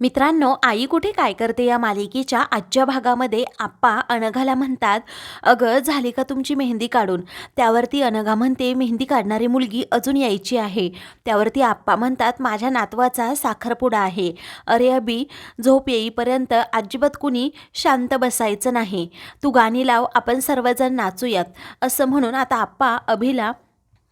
मित्रांनो आई कुठे काय करते या मालिकेच्या आजच्या भागामध्ये आप्पा अनघाला म्हणतात अगं झाली का तुमची मेहंदी काढून? त्यावरती अनघा म्हणते मेहंदी काढणारी मुलगी अजून यायची आहे. त्यावरती आप्पा म्हणतात माझ्या नातवाचा साखरपुडा आहे. अरे अबी झोप येईपर्यंत अजिबात कुणी शांत बसायचं नाही. तू गाणी लाव आपण सर्वजण नाचूयात. असं म्हणून आता आप्पा अभिला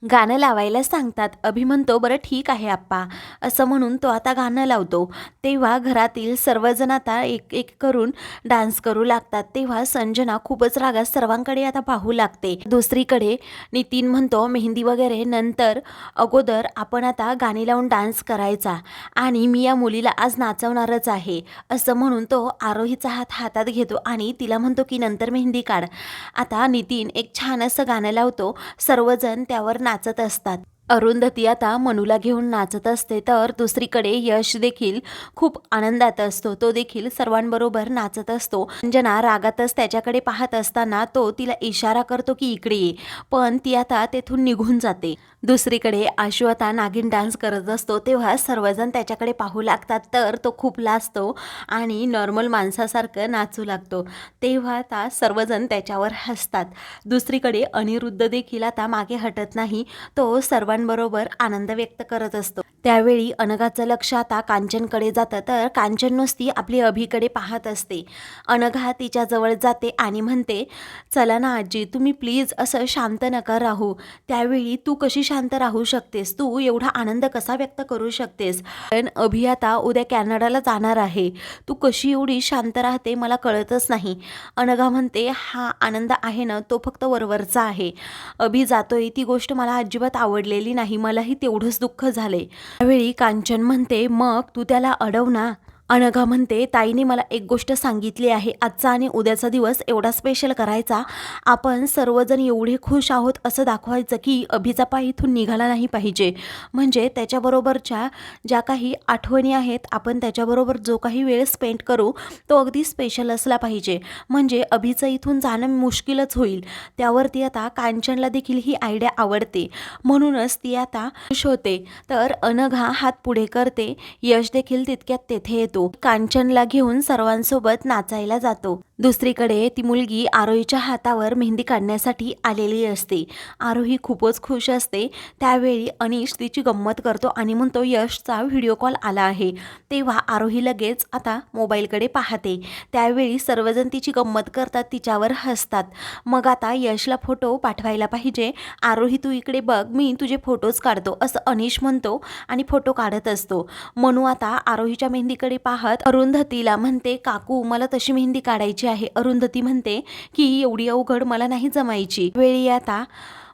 गाणं लावायला सांगतात. अभि म्हणतो बरं ठीक आहे आप्पा. असं म्हणून तो आता गाणं लावतो. तेव्हा घरातील सर्वजण आता एक एक करून डान्स करू लागतात. तेव्हा संजना खूपच रागात सर्वांकडे आता पाहू लागते. दुसरीकडे नितीन म्हणतो मेहंदी वगैरे नंतर अगोदर आपण आता गाणी लावून डान्स करायचा आणि मी या मुलीला आज नाचवणारच आहे. असं म्हणून तो आरोहीचा हात हातात घेतो आणि तिला म्हणतो की नंतर मेहंदी काढ. आता नितीन एक छान असं गाणं लावतो. सर्वजण त्यावर नाचत असतात. अरुंधती आता मनूला घेऊन नाचत असते तर दुसरीकडे यश देखील खूप आनंदात असतो. तो देखील सर्वांबरोबर नाचत असतो. अंजना रागातच त्याच्याकडे पाहत असताना तो तिला इशारा करतो की इकडे ये. पण ती आता तेथून निघून जाते. दुसरीकडे आशू आता नागिन डान्स करत असतो. तेव्हा सर्वजण त्याच्याकडे पाहू लागतात तर तो खूप लाजतो आणि नॉर्मल माणसासारखं नाचू लागतो. तेव्हा आता सर्वजण त्याच्यावर हसतात. दुसरीकडे अनिरुद्ध देखील आता मागे हटत नाही. तो सर्वांबरोबर आनंद व्यक्त करत असतो. त्यावेळी अनघाचं लक्ष आता कांचनकडे जातं तर कांचन नुसती आपली अभिकडे पाहत असते. अनघा तिच्या जवळ जाते आणि म्हणते चला ना आजी तुम्ही प्लीज असं शांत नका राहू. त्यावेळी तू कशी शांत राहू शकतेस? तू एवढा आनंद कसा व्यक्त करू शकतेस? कारण अभि आता उद्या कॅनडाला जाणार आहे. तू कशी एवढी शांत राहते मला कळतच नाही. अनघा म्हणते हा आनंद आहे ना तो फक्त वरवरचा आहे. अभि जातोय ती गोष्ट मला अजिबात आवडलेली नाही मलाही तेवढंच दुःख झाले. त्यावेळी कांचन म्हणते मग तू त्याला अडव ना. अनघा म्हणते ताईने मला एक गोष्ट सांगितली आहे. आजचा आणि उद्याचा दिवस एवढा स्पेशल करायचा. आपण सर्वजण एवढे खुश आहोत असं दाखवायचं की अभिचा पाय इथून निघाला नाही पाहिजे. म्हणजे त्याच्याबरोबरच्या ज्या काही आठवणी आहेत आपण त्याच्याबरोबर जो काही वेळ स्पेंड करू तो अगदी स्पेशल असला पाहिजे. म्हणजे अभिचं इथून जाणं मुश्किलच होईल. त्यावरती आता कांचनला देखील ही आयडिया आवडते. म्हणूनच ती आता खुश होते. तर अनघा हात पुढे करते. यश देखील तितक्यात तेथे येतो. कांचनला घेऊन सर्वांसोबत नाचायला जातो. दुसरीकडे ती मुलगी आरोहीच्या हातावर मेहंदी काढण्यासाठी आलेली असते. आरोही खूपच खुश असते. त्यावेळी अनिश तिची गंमत करतो आणि म्हणतो यशचा व्हिडिओ कॉल आला आहे. तेव्हा आरोही लगेच आता मोबाईलकडे पाहते. त्यावेळी सर्वजण तिची गंमत करतात तिच्यावर हसतात. मग आता यशला फोटो पाठवायला पाहिजे. आरोही तू इकडे बघ मी तुझे फोटोज काढतो असं अनिश म्हणतो आणि फोटो काढत असतो. मनू आता आरोहीच्या मेहंदीकडे पाहत अरुंधतीला म्हणते काकू मला तशी मेहंदी काढायची आहे. अरुंधती म्हणते की एवढी अवघड मला नाही जमायची. वेळी आता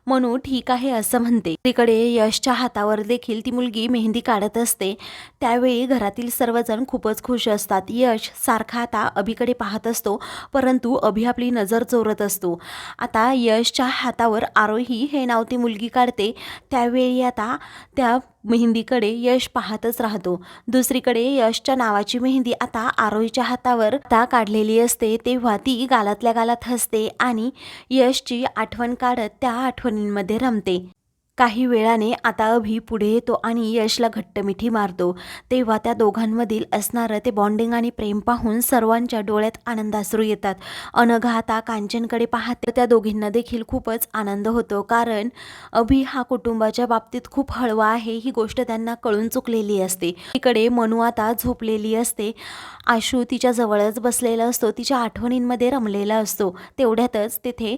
मनू ठीक आहे असं म्हणते. तिकडे यशच्या हातावर देखील ती मुलगी मेहंदी काढत असते. त्यावेळी घरातील सर्वजण खूपच खुश असतात. यश सारखा आता अभिकडे पाहत असतो परंतु अभि आपली नजर चोरत असतो. आता यशच्या हातावर आरोही हे नाव ती मुलगी काढते. त्यावेळी आता त्या मेहंदीकडे यश पाहतच राहतो. दुसरीकडे यशच्या नावाची मेहंदी आता आरोहीच्या हातावर आता काढलेली असते तेव्हा ती गालातल्या गालात हसते आणि यशची आठवण काढत त्या आठवणींमध्ये रमते. काही वेळाने आता अभि पुढे येतो आणि यशला घट्ट मिठी मारतो. तेव्हा त्या दोघांमधील असणारं ते बॉन्डिंग आणि प्रेम पाहून सर्वांच्या डोळ्यात आनंदाश्रू येतात. अनघा आता कांचनकडे पाहते त्या दोघींना देखील खूपच आनंद होतो. कारण अभि हा कुटुंबाच्या बाबतीत खूप हळवा आहे ही गोष्ट त्यांना कळून चुकलेली असते. इकडे मनू आता झोपलेली असते. आशू तिच्या जवळच बसलेला असतो तिच्या आठवणींमध्ये रमलेला असतो. तेवढ्यातच तिथे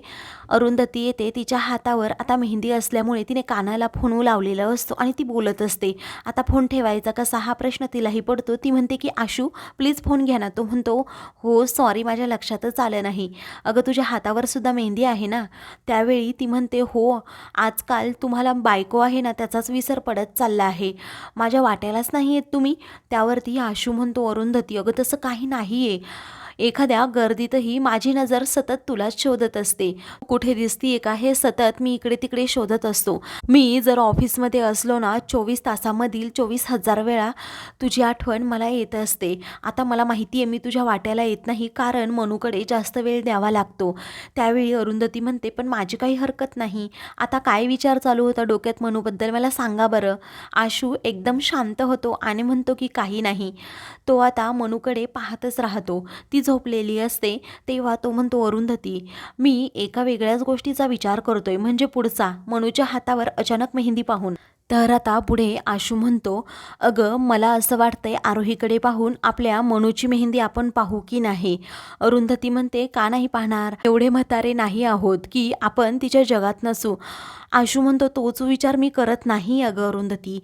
अरुंधती येते तिच्या हातावर आता मेहंदी असल्यामुळे तिने कानाला फोन लावलेला असतो आणि ती बोलत असते. आता फोन ठेवायचा कसा? हा प्रश्न तिलाही पडतो. ती म्हणते की आशू प्लीज फोन घ्या ना. तो म्हणतो हो सॉरी माझ्या लक्षातच आलं नाही. अगं तुझ्या हातावर सुद्धा मेहंदी आहे ना? त्यावेळी ती म्हणते हो आजकाल तुम्हाला बायको आहे ना त्याचाच विसर पडत चालला आहे. माझ्या वाट्यालाच नाही येत तुम्ही. त्यावरती आशू म्हणतो अरुंधती अगं तसं काही नाही आहे एखाद्या गर्दीतही माझी नजर सतत तुलाच शोधत असते. कुठे दिसतीये का हे सतत मी इकडे तिकडे शोधत असतो. मी जर ऑफिसमध्ये असलो ना चोवीस तासामधील चोवीस हजार वेळा तुझी आठवण मला येत असते. आता मला माहिती आहे मी तुझ्या वाट्याला येत नाही कारण मनूकडे जास्त वेळ द्यावा लागतो. त्यावेळी अरुंधती म्हणते पण माझी काही हरकत नाही. आता काय विचार चालू होता डोक्यात मनूबद्दल मला सांगा बरं. आशू एकदम शांत होतो आणि म्हणतो की काही नाही. तो आता मनूकडे पाहतच राहतो. ती झोपलेली असते तेव्हा तो म्हणतो अरुंधती मी एका वेगळ्याच गोष्टीचा विचार करतोय म्हणजे पुढचा मनूच्या हातावर अचानक मेहंदी पाहून. तर आता पुढे आशू म्हणतो अगं मला असं वाटतंय आरोहीकडे पाहून आपल्या मनूची मेहंदी आपण पाहू की नाही. अरुंधती म्हणते का नाही पाहणार? एवढे म्हातारे नाही आहोत की आपण तिच्या जगात नसू. आशू म्हणतो तोच विचार मी करत नाही अगं अरुंधती.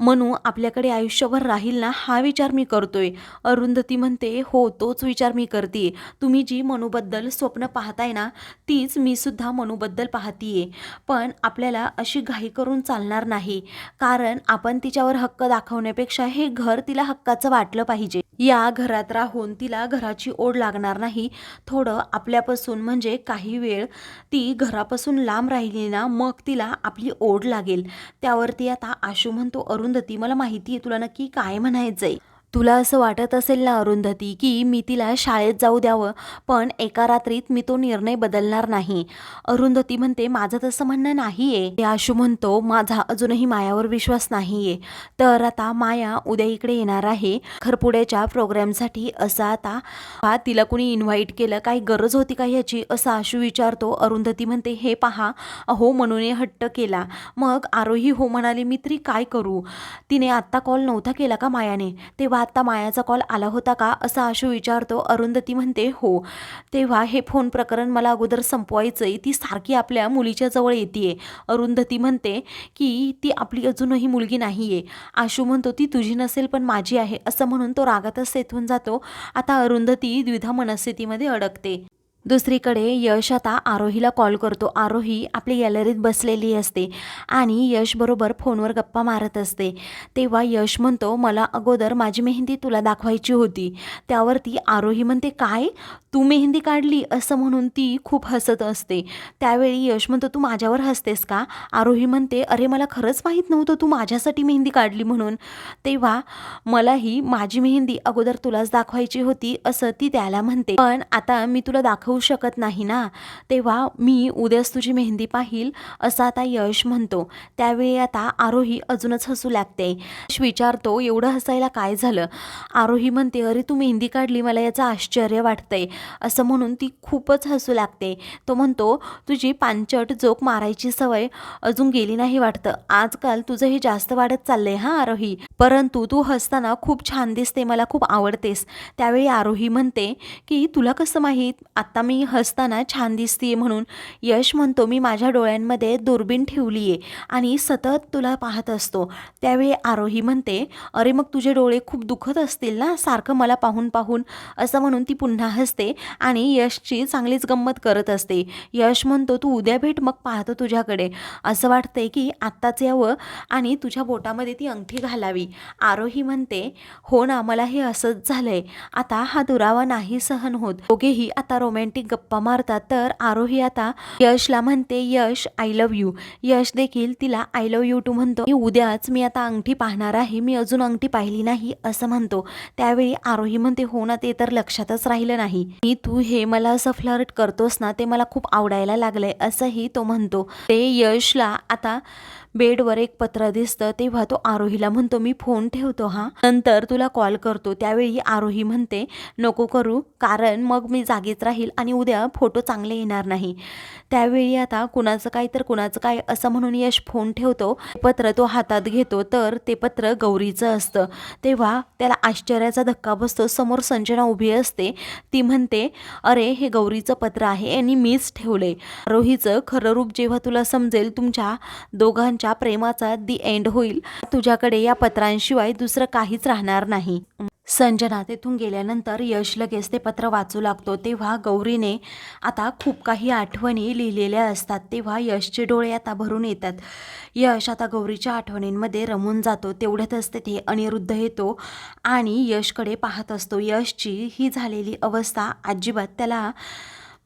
मनू आपल्याकडे आयुष्यभर राहील ना हा विचार मी करतोय. अरुंधती म्हणते हो तोच विचार मी करते तुम्ही जी मनूबद्दल स्वप्न पाहताय ना तीच मी सुद्धा मनूबद्दल पाहतीये. पण आपल्याला अशी घाई करून चालणार नाही. कारण आपण तिच्यावर हक्क दाखवण्यापेक्षा हे घर तिला हक्काचं वाटलं पाहिजे. या घरात राहून तिला घराची ओढ लागणार नाही. थोडं आपल्यापासून म्हणजे काही वेळ ती घरापासून लांब राहिली ना मग तिला आपली ओढ लागेल. त्यावरती आता आशू म्हणतो अरुंधती मला माहिती आहे तुला नक्की काय म्हणायचं आहे तुला असं वाटत असेल ना अरुंधती की मी तिला शाळेत जाऊ द्यावं पण एका रात्रीत मी तो निर्णय बदलणार नाही. अरुंधती म्हणते माझं तसं म्हणणं नाही आहे ते आशू म्हणतो माझा अजूनही मायावर विश्वास नाही आहे तर आता माया उद्या इकडे येणार आहे. खरपुड्याच्या प्रोग्रॅमसाठी असं आता हा तिला कुणी इन्व्हाइट केलं काही गरज होती का ह्याची? असं आशू विचारतो. अरुंधती म्हणते हे पहा अहो म्हणून हट्ट केला. मग आरोही हो म्हणाली मी तरी काय करू? तिने आत्ता कॉल नव्हता केला का मायाने? तेव्हा आत्ता मायाचा कॉल आला होता का? असा आशू विचारतो. अरुंधती म्हणते हो. तेव्हा हे फोन प्रकरण मला अगोदर संपवायचंय. ती सारखी आपल्या मुलीच्या जवळ येते अरुंधती म्हणते की ती आपली अजूनही मुलगी नाही आहे आशू म्हणतो ती तुझी नसेल पण माझी आहे. असं म्हणून तो रागातच तेथून जातो. आता अरुंधती द्विधा मनस्थितीमध्ये अडकते. दुसरीकडे यश आता आरोहीला कॉल करतो. आरोही आपली गॅलरीत बसलेली असते आणि यशबरोबर फोनवर गप्पा मारत असते. तेव्हा यश म्हणतो मला अगोदर माझी मेहंदी तुला दाखवायची होती. त्यावरती आरोही म्हणते काय? तू मेहंदी काढली? असं म्हणून ती खूप हसत असते. त्यावेळी यश म्हणतो तू माझ्यावर हसतेस का? आरोही म्हणते अरे मला खरंच माहीत नव्हतं तू माझ्यासाठी मेहंदी काढली म्हणून. तेव्हा मलाही माझी मेहंदी अगोदर तुलाच दाखवायची होती असं ती त्याला म्हणते. पण आता मी तुला दाखव शकत नाही ना. तेव्हा मी उद्याच तुझी मेहंदी पाहील असं आता यश म्हणतो. त्यावेळी आता आरोही अजूनच हसू लागते. यश विचारतो एवढं हसायला काय झालं? आरोही म्हणते अरे तू मेहंदी काढली मला याचं आश्चर्य वाटतंय. असं म्हणून ती खूपच हसू लागते. तो म्हणतो तुझी पांचट जोक मारायची सवय अजून गेली नाही वाटतं. आजकाल तुझं हे जास्त वाढत चाललंय हा आरोही? परंतु तू हसताना खूप छान दिसते मला खूप आवडतेस. त्यावेळी आरोही म्हणते की तुला कसं माहीत? आत्ता मी हसताना छान दिसते म्हणून यश म्हणतो मी माझ्या डोळ्यांमध्ये दुर्बीण ठेवली आहे आणि सतत तुला पाहत असतो. त्यावेळी आरोही म्हणते अरे मग तुझे डोळे खूप दुखत असतील ना? सारखं मला पाहून पाहून. असं म्हणून ती पुन्हा हसते आणि यशची चांगलीच गंमत करत असते. यश म्हणतो तू उद्या भेट मग पाहतो तुझ्याकडे. असं वाटतंय की आत्ताच यावं आणि तुझ्या बोटामध्ये ती अंगठी घालावी. आरोही म्हणते हो ना मला हे असंच झालंय. आता हा दुरावा नाही सहन होत. दोघेही आता रोमॅन्टिक गप्पा मारतात तर आरोही आता यशला म्हणते Yash I love you Yash देखील तिला आय लव्ह यू टू म्हणतो. "मी उद्याच मी आता अंगठी पाहणार आहे. मी अजून अंगठी पाहिली नाही असं म्हणतो. त्यावेळी आरोही म्हणते हो ना ते तर लक्षातच राहिलं नाही. मी तू हे मला असं फ्लर्ट करतोस ना ते मला खूप आवडायला लागलंय असंही तो म्हणतो. ते यशला आता बेडवर एक पत्र दिसतं तेव्हा तो आरोहीला म्हणतो मी फोन ठेवतो हा. नंतर तुला कॉल करतो. त्यावेळी आरोही म्हणते नको करू कारण मग मी जागीच राहील. आणि उद्या फोटो चांगले येणार नाही. त्यावेळी आता कुणाचं काय तर कुणाचं काय असं म्हणून यश फोन ठेवतो. पत्र तो हातात घेतो तर ते पत्र गौरीचं असतं. तेव्हा त्याला आश्चर्याचा धक्का बसतो. समोर संजना उभी असते. ती म्हणते अरे हे गौरीचं पत्र आहे आणि मीच ठेवले. रोहीचं खरं रूप जेव्हा तुला समजेल तुमच्या दोघांच्या प्रेमाचा दी एंड होईल. तुझ्याकडे या पत्रांशिवाय दुसरं काहीच राहणार नाही. संजना तेथून गेल्यानंतर यश लगेच ते पत्र वाचू लागतो. तेव्हा गौरीने आता खूप काही आठवणी लिहिलेल्या असतात. तेव्हा यशचे डोळे आता भरून येतात. यश आता गौरीच्या आठवणींमध्ये रमून जातो. तेवढ्यातच तेथे अनिरुद्ध येतो आणि यशकडे पाहत असतो. यशची ही झालेली अवस्था अजिबात त्याला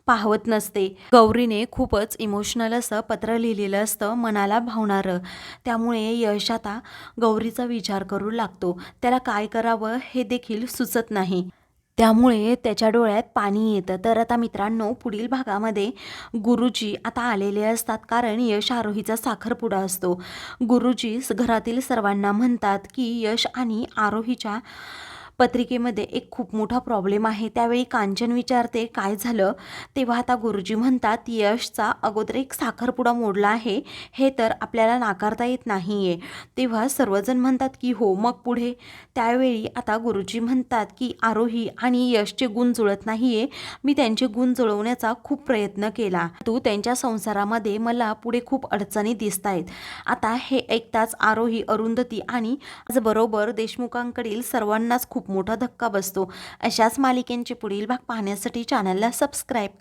पाहवत नसते. गौरीने खूपच इमोशनल असं पत्र लिहिलेलं असतं मनाला भावणारं. त्यामुळे यश आता गौरीचा विचार करू लागतो. त्याला काय करावं हे देखील सुचत नाही. त्यामुळे त्याच्या डोळ्यात पाणी येतं. तर आता मित्रांनो पुढील भागामध्ये गुरुजी आता आलेले असतात कारण यश आरोहीचा साखरपुडा असतो. गुरुजी घरातील सर्वांना म्हणतात की यश आणि आरोहीच्या पत्रिकेमध्ये एक खूप मोठा प्रॉब्लेम आहे. त्यावेळी कांचन विचारते काय झालं? तेव्हा आता गुरुजी म्हणतात यशचा अगोदर एक साखरपुडा मोडला आहे. हे तर आपल्याला नाकारता येत नाही आहे तेव्हा सर्वजण म्हणतात की हो मग पुढे? त्यावेळी आता गुरुजी म्हणतात की आरोही आणि यशचे गुण जुळत नाही आहे मी त्यांचे गुण जुळवण्याचा खूप प्रयत्न केला. तू त्यांच्या संसारामध्ये मला पुढे खूप अडचणी दिसत आहेत आता हे ऐकताच आरोही अरुंधती आणि बरोबर देशमुखांकडील सर्वांनाच खूप खूप मोठा धक्का बसतो. अशाच मालिकेंचे पुढील भाग पाहण्यासाठी चॅनलला सबस्क्राईब करा.